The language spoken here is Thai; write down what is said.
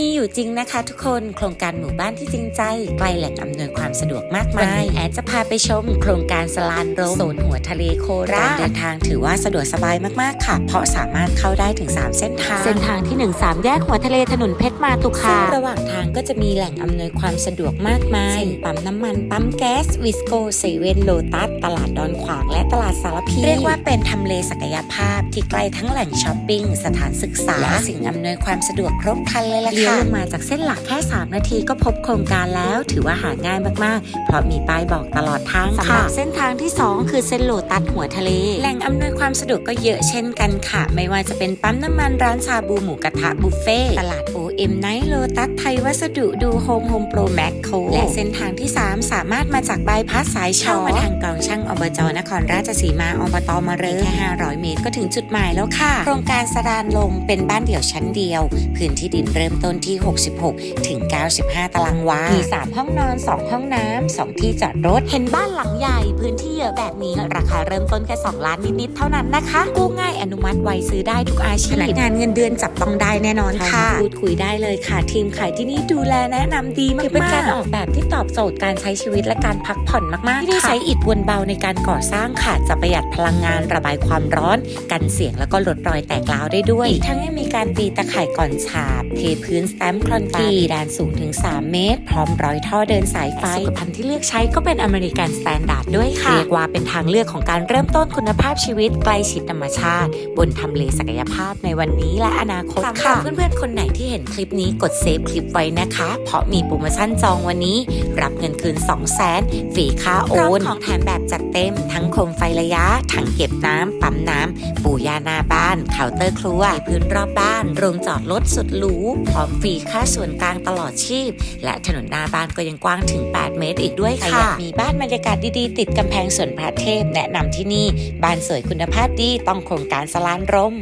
มีอยู่จริงนะคะทุกคนโครงการหมู่บ้านที่จริงใจใกล้แหล่งอำนวยความสะดวกมากมายวันนี้แอดจะพาไปชม โครงการสลานโรมโซนหัวทะเลโคราชการเดินทางถือว่าสะดวกสบายมากๆค่ะ เพราะสามารถเข้าได้ถึง 3 เส้นทาง เส้นทางที่ 1 3 แยกหัวทะเลถนนเพชรมาตุซึ่คางระหว่างทางก็จะมีแหล่งอำนวยความสะดวกมากมายเช่นปั๊มน้ำมันปั๊มแก๊สวิสโกเซเว่นโลตัสตลาดดอนขวางและตลาดสารพีเรียกว่าเป็นทำเลศักยภาพที่ใกล้ทั้งแหล่งช้อปปิ้งสถานศึกษาและสิ่งอำนวยความสะดวกครบครันเลยล่ะค่ะเลี้ยวลงมาจากเส้นหลักแค่ 3 นาทีก็พบโครงการแล้ว ถือว่าหาง่ายมากๆ เพราะมีป้ายบอกตลอดทางสำหค่ะรับเส้นทางที่ 2 คือเส้นโลตัสหัวทะเล แหล่งอำนวยความสะดวกก็เยอะเช่นกันค่ะ ไม่ว่าจะเป็นปั๊มน้ำมันร้านชาบูหมูกระทะบุฟเฟ่ตลาด OM ไนท์โลตัสไทยวัสดุดูโฮมโฮมโปรแมคโคและเส้นทางที่ 3 สามารถมาจากบายพาสสายช่องมาทางกองช่างอบจนครราชสีมาอบตมาเลยแค่ 500 เมตรก็ถึงจุดหมายแล้วค่ะ โครงการสรานลมเป็นบ้านเดี่ยวชั้นเดียว พื้นที่ดินเริ่มต้นที่ 66 ถึง 95 ตารางวา มี 3 ห้องนอน 2 ห้องน้ำ 2 ที่จอดรถ เห็นบ้านหลังใหญ่ พื้นที่เยอะแบบนี้ ราคาเริ่มต้นแค่ 2 ล้านนิดๆเท่านั้นนะคะกู้ง่ายอนุมัติไวซื้อได้ทุกอาชีพพนักงานเงินเดือนจับต้องได้แน่นอนค่ะพูดคุยได้เลยค่ะ ทีมขายที่นี่ดูแลแนะนำดีมากๆถือเป็นการออกแบบที่ตอบโจทย์การใช้ชีวิตและการพักผ่อนมากๆที่ได้ใช้อิฐบนเบาในการก่อสร้างค่ะจะประหยัดพลังงานระบายความร้อน กันเสียงแล้วก็ลดรอยแตกร้าวได้ด้วยอีกทั้งยังมีการตีตะข่ายก่อนฉาบ เทพื้นสแตมป์คอนกรีตดานสูงถึง 3 เมตร พร้อมร้อยท่อเดินสายไฟสุขภัณฑ์ที่เลือกใช้ก็เป็นอเมริกันสแตนดาร์ดด้วยค่ะเรียกว่าเป็นทางเลือกของการเริ่มต้นคุณภาพชีวิตใกล้ชิดธรรมชาติ บนทำเลศักยภาพในวันนี้และอนาคตค่ะเพื่อนๆคนไหนที่เห็นคลิปนี้กดเซฟคลิปไว้นะคะ เพราะมีโปรโมชั่นจองวันนี้ รับเงินคืน 2 0 0 0 0 0ฟรีค่าโอนของแถมแบบจัดเต็ม ทั้งโคมไฟระยะถังเก็บน้ำปั๊มน้ำปู่ย่าหน้าบ้านเคาน์เตอร์ครัวพื้นรอบบ้านโรงจอดรถสุดหรูพร้อมฟรีค่าส่วนกลางตลอดชีพ และถนนหน้าบ้านก็ยังกว้างถึง 8 เมตรอีกด้วยค่ะอยากมีบ้านบรรยากาศดีๆ ติดกำแพงสวนพระเทพแนะนำที่นี่ บ้านสวยคุณภาพดีต้องโครงการสลานร่ม